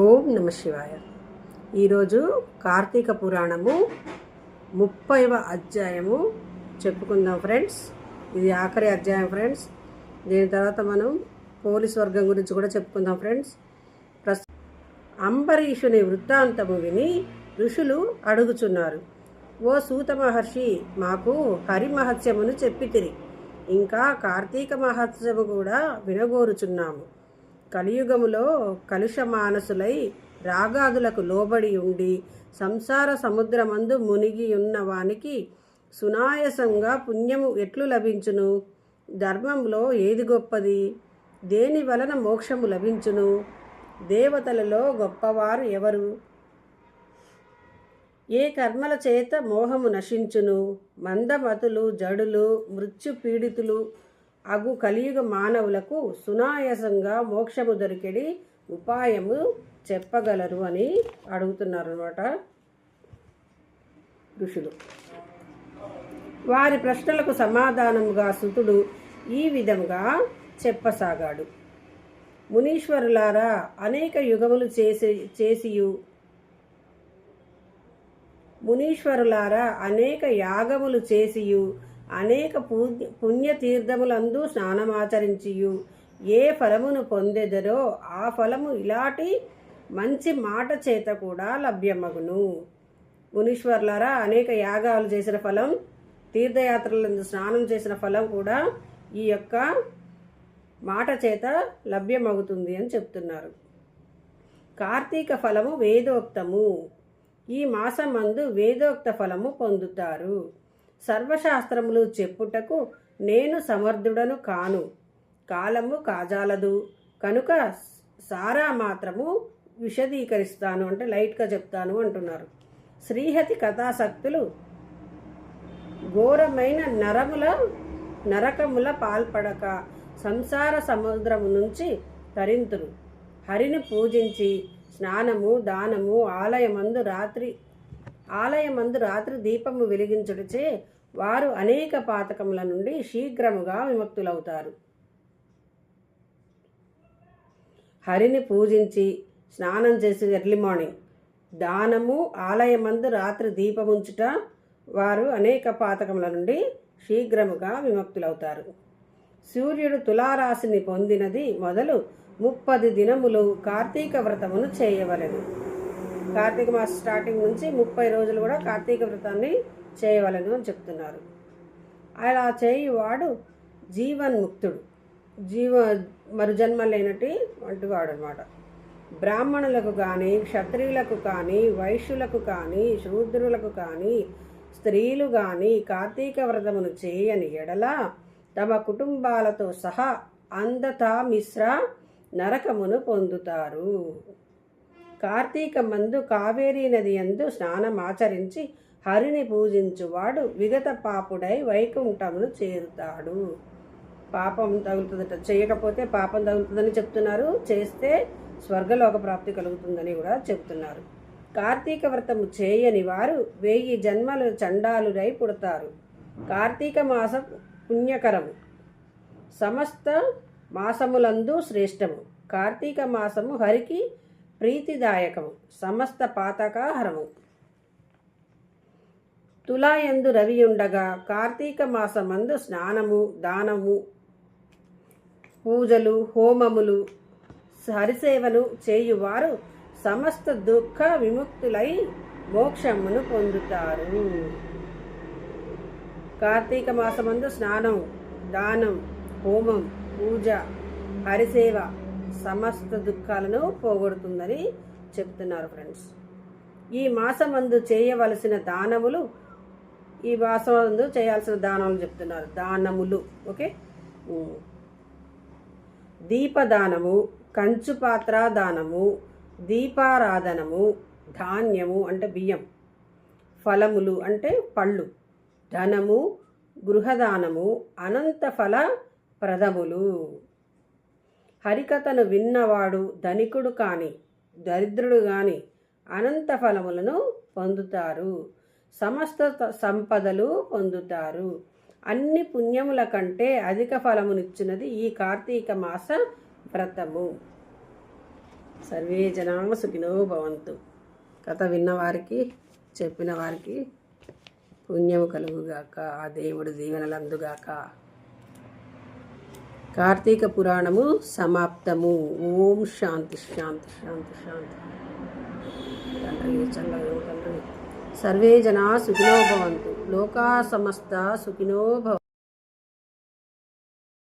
ఓం నమ శివాయ. ఈరోజు కార్తీక పురాణము ముప్పైవ అధ్యాయము చెప్పుకుందాం ఫ్రెండ్స్. ఇది ఆఖరి అధ్యాయం ఫ్రెండ్స్. దీని తర్వాత మనం పోలీస్ వర్గం గురించి కూడా చెప్పుకుందాం ఫ్రెండ్స్. ప్రస్ అంబరీషుని వృత్తాంతము విని ఋషులు అడుగుచున్నారు ఓ సూత మహర్షి మాకు హరి మహత్యమును చెప్పితిరి. ఇంకా కార్తీక మహత్యము కూడా వినగోరుచున్నాము. కలియుగములో కలుష మానసులై రాగాదులకు లోబడి ఉండి సంసార సముద్రమందు మునిగి ఉన్న వానికి సునాయసంగా పుణ్యము ఎట్లు లభించును? ధర్మంలో ఏది గొప్పది? దేని వలన మోక్షము లభించును? దేవతలలో గొప్పవారు ఎవరు? ఏ కర్మల చేత మోహము నశించును? మందమతులు జడులు మృత్యు పీడితులు అగు కలియుగ మానవులకు సునాయాసంగా మోక్షము దొరికిడి ఉపాయము చెప్పగలరు అని అడుగుతున్నారు అనమాట ఋషులు. వారి ప్రశ్నలకు సమాధానముగా సుతుడు ఈ విధంగా చెప్పసాగాడు. మునీశ్వరులారా అనేక యుగములు చేసి చేసియు. మునీశ్వరులారా అనేక యాగములు చేసియు. అనేక పుణ్య పుణ్యతీర్థములందు స్నానమాచరించియు. ఏ ఫలమును పొందెదరో ఆ ఫలము ఇలాంటి మంచి మాట చేత కూడా లభ్యమగును. మునీశ్వర్లారా అనేక యాగాలు చేసిన ఫలం తీర్థయాత్రలందు స్నానం చేసిన ఫలం కూడా ఈ యొక్క మాట చేత లభ్యమవుతుంది అని చెప్తున్నారు. కార్తీక ఫలము వేదోక్తము. ఈ మాసమందు వేదోక్త ఫలము పొందుతారు. సర్వశాస్త్రములు చెప్పుటకు నేను సమర్థుడను కాను. కాలము కాజాలదు. కనుక సారా మాత్రము విశదీకరిస్తాను అంటే లైట్గా చెప్తాను అంటున్నారు. శ్రీహతి కథాసక్తులు ఘోరమైన నరముల నరకముల పాల్పడక సంసార సముద్రము నుంచి తరింతురు. హరిని పూజించి స్నానము దానము ఆలయమందు రాత్రి ఆలయమందు రాత్రి దీపము వెలిగించుటచే వారు అనేక పాతకముల నుండి శీఘ్రముగా విముక్తులవుతారు. హరిని పూజించి స్నానం చేసి ఎర్లీ మార్నింగ్ దానము ఆలయమందు రాత్రి దీపముంచుట వారు అనేక పాతకముల నుండి శీఘ్రముగా విముక్తులవుతారు. సూర్యుడు తులారాశిని పొందినది మొదలు ముప్పది దినములు కార్తీక వ్రతమును చేయవలెను. కార్తీక మాస స్టార్టింగ్ నుంచి ముప్పై రోజులు కూడా కార్తీక వ్రతాన్ని చేయవలను అని చెప్తున్నారు. అలా చేయువాడు జీవన్ముక్తుడు. జీవ మరుజన్మ లేనటి వంటి వాడు అనమాట బ్రాహ్మణులకు కానీ క్షత్రియులకు కానీ వైశ్యులకు కానీ శూద్రులకు కానీ స్త్రీలు కానీ కార్తీక వ్రతమును చేయని ఎడల తమ కుటుంబాలతో సహా అందతా మిశ్ర నరకమును పొందుతారు. కార్తీక మందు కావేరీ నది ఎందు స్నానమాచరించి హరిని పూజించువాడు విగత పాపుడై వైకుంఠమును చేరుతాడు. పాపం తగులుతుందట. చేయకపోతే పాపం తగులుతుందని చెప్తున్నారు. చేస్తే స్వర్గలోక ప్రాప్తి కలుగుతుందని కూడా చెప్తున్నారు. కార్తీక వ్రతము చేయని వారు వెయ్యి జన్మలు చండాలురై పుడతారు. కార్తీక మాసం పుణ్యకరము సమస్త మాసములందు శ్రేష్టము. కార్తీక మాసము హరికి ప్రీతిదాయకము సమస్త పాతకాహరము. తులాయందు రవి ఉండగా కార్తీక మాసమందు స్నానము దానము పూజలు హోమములు హరిసేవలు చేయువారు సమస్త దుఃఖ విముక్తులై మోక్షమును పొందుతారు. కార్తీక మాసమందు స్నానం దానం హోమం పూజ హరిసేవ సమస్త దుఃఖాలను పోగొడుతుందని చెప్తున్నారు ఫ్రెండ్స్. ఈ మాసమందు చేయవలసిన దానములు ఈ మాసమందు చేయాల్సిన దానములు చెప్తున్నారు. దానములు ఓకే? దీపదానము కంచు పాత్ర దానము దీపారాధనము ధాన్యము అంటే బియ్యం. ఫలములు అంటే పళ్ళు. ధనము గృహదానము అనంత ఫల ప్రదములు. హరికథను విన్నవాడు ధనికుడు కాని దరిద్రుడు కాని అనంత ఫలములను పొందుతారు. సమస్త సంపదలు పొందుతారు. అన్ని పుణ్యముల కంటే అధిక ఫలమునిచ్చినది ఈ కార్తీక మాస వ్రతము. సర్వే జనా సుఖినో భవంతు. కథ విన్నవారికి చెప్పిన వారికి పుణ్యము కలుగుగాక ఆ దేవుడు దీవెనలందుగాక. కార్తీక పురాణము సమాప్తము. ఓం శాంతి శాంతి శాంతి శాంతి. తండ్రి చల్లగా తండ్రి. సర్వే జనా సుఖినో భవంతు. లోకా సమస్త సుఖినో భవ